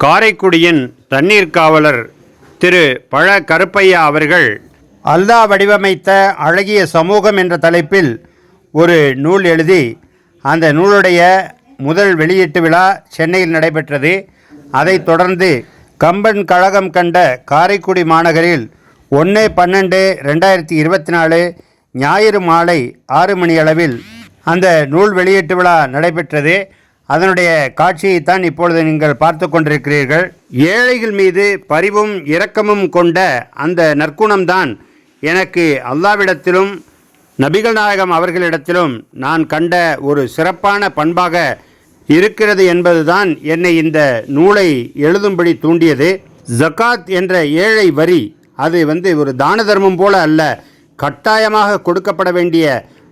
காரைக்குடியின் தண்ணீர் காவலர் திரு பழ கருப்பையா அவர்கள் அல்தா வடிவமைத்த அழகிய சமூகம் என்ற தலைப்பில் ஒரு நூல் எழுதி அந்த நூலுடைய முதல் வெளியீட்டு விழா சென்னையில் நடைபெற்றது. அதைத் தொடர்ந்து கம்பன் கழகம் கண்ட காரைக்குடி மாநகரில் ஒன்று பன்னெண்டு ரெண்டாயிரத்தி இருபத்தி நாலு ஞாயிறு மாலை ஆறு மணி அளவில் அந்த நூல் வெளியீட்டு விழா நடைபெற்றது. அதனுடைய காட்சியைத்தான் இப்பொழுது நீங்கள் பார்த்து கொண்டிருக்கிறீர்கள். ஏழைகள் மீது பரிவும் இரக்கமும் கொண்ட அந்த நற்குணம்தான் எனக்கு அல்லாவிடத்திலும் நபிகள் நாயகம் அவர்களிடத்திலும் நான் கண்ட ஒரு சிறப்பான பண்பாக இருக்கிறது என்பதுதான் என்னை இந்த நூலை எழுதும்படி தூண்டியது. ஜகாத் என்ற ஏழை வரி அது வந்து ஒரு தான தர்மம் போல அல்ல கட்டாயமாக கொடுக்கப்பட வேண்டிய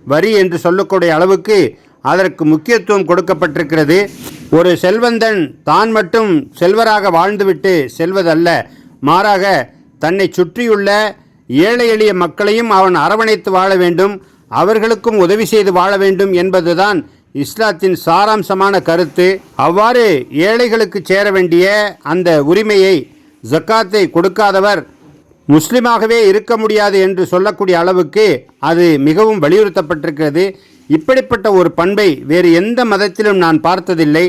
வரி என்று சொல்லக்கூடிய அளவுக்கு அதற்கு முக்கியத்துவம் கொடுக்கப்பட்டிருக்கிறது. ஒரு செல்வந்தன் தான் மட்டும் செல்வராக வாழ்ந்துவிட்டு செல்வதல்ல. மாறாக தன்னை சுற்றியுள்ள ஏழை எளிய மக்களையும் அவன் அரவணைத்து வாழ வேண்டும். அவர்களுக்கும் உதவி செய்து வாழ வேண்டும் என்பதுதான் இஸ்லாத்தின் சாராம்சமான கருத்து. அவ்வாறு ஏழைகளுக்கு சேர வேண்டிய அந்த உரிமையை ஜக்காத்தை கொடுக்காதவர் முஸ்லிமாகவே இருக்க முடியாது என்று சொல்லக்கூடிய அளவுக்கு அது மிகவும் வலியுறுத்தப்பட்டிருக்கிறது. இப்படிப்பட்ட ஒரு பண்பை வேறு எந்த மதத்திலும் நான் பார்த்ததில்லை.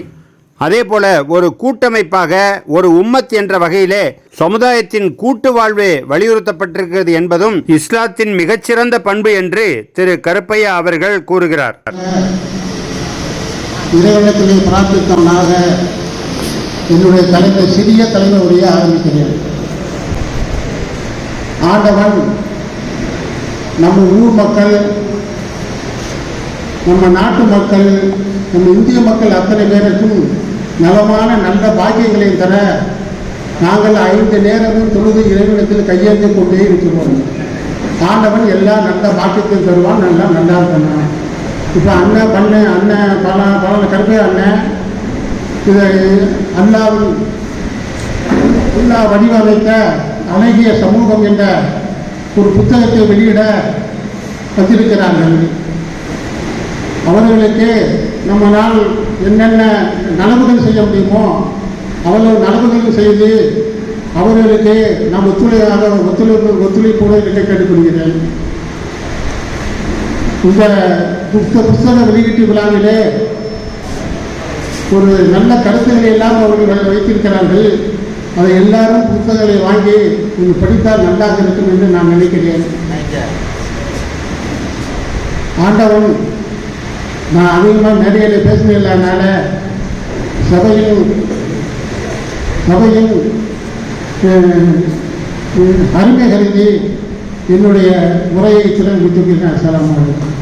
அதே போல ஒரு கூட்டமைப்பாக ஒரு உம்மத் என்ற வகையிலே சமுதாயத்தின் கூட்டு வாழ்வு வலியுறுத்தப்பட்டிருக்கிறது என்பதும் இஸ்லாத்தின் மிகச்சிறந்த பண்பு என்று திரு கருப்பையா அவர்கள் கூறுகிறார். இறைவனத்திலே பிரார்த்தித்தவனாக என்னுடைய தலைமை சிறிய தலைமை உரையை ஆரம்பிக்கிறேன். ஆண்டவன் நம்ம ஊர் மக்கள் நம்ம நாட்டு மக்கள் நம்ம இந்திய மக்கள் அத்தனை பேருக்கும் நலமான நல்ல பாக்கியங்களையும் தர நாங்கள் ஐந்து நேரமும் தொழுது இறைவனத்தில் கையேந்தி கொண்டே இருக்கிறோம். ஆண்டவன் எல்லா நல்ல பாக்கியத்தையும் தருவான் நல்லா நல்லா இருக்கணும் இப்போ அண்ணன் பண்ண அண்ணன் பல பல கருப்பே அண்ணன் இதை அல்லாவின் அல்லா வடிவமைத்த அழகிய சமூகம் என்ற ஒரு புத்தகத்தை வெளியிட வந்திருக்கிறார்கள் அவர்களுக்கு நம்ம நாள் என்னென்ன நலவுகள் செய்ய முடியுமோ அவ்வளவு நலவுகள் செய்து அவர்களுக்கு நாம் ஒத்துழையாக ஒத்துழைப்பு ஒத்துழைப்போடு இருக்க கேட்டுக்கொள்கிறேன். இந்த புத்த புஸ்தக வெளியீட்டு விழாவிலே ஒரு நல்ல கருத்துக்களை எல்லாம் அவர்கள் வைத்திருக்கிறார்கள். அதை எல்லாரும் புத்தகங்களை வாங்கி நீங்கள் படித்தால் நன்றாக இருக்கும் என்று நான் நினைக்கிறேன். ஆண்டவன் நான் அதிகமாக மேடையில் பேசினதுனால சபையின் சபையின் அருமை கருதி என்னுடைய உரையை சிறந்து விட்டுக்கிறேன் அஸ்ஸலாமு அலைக்கும்.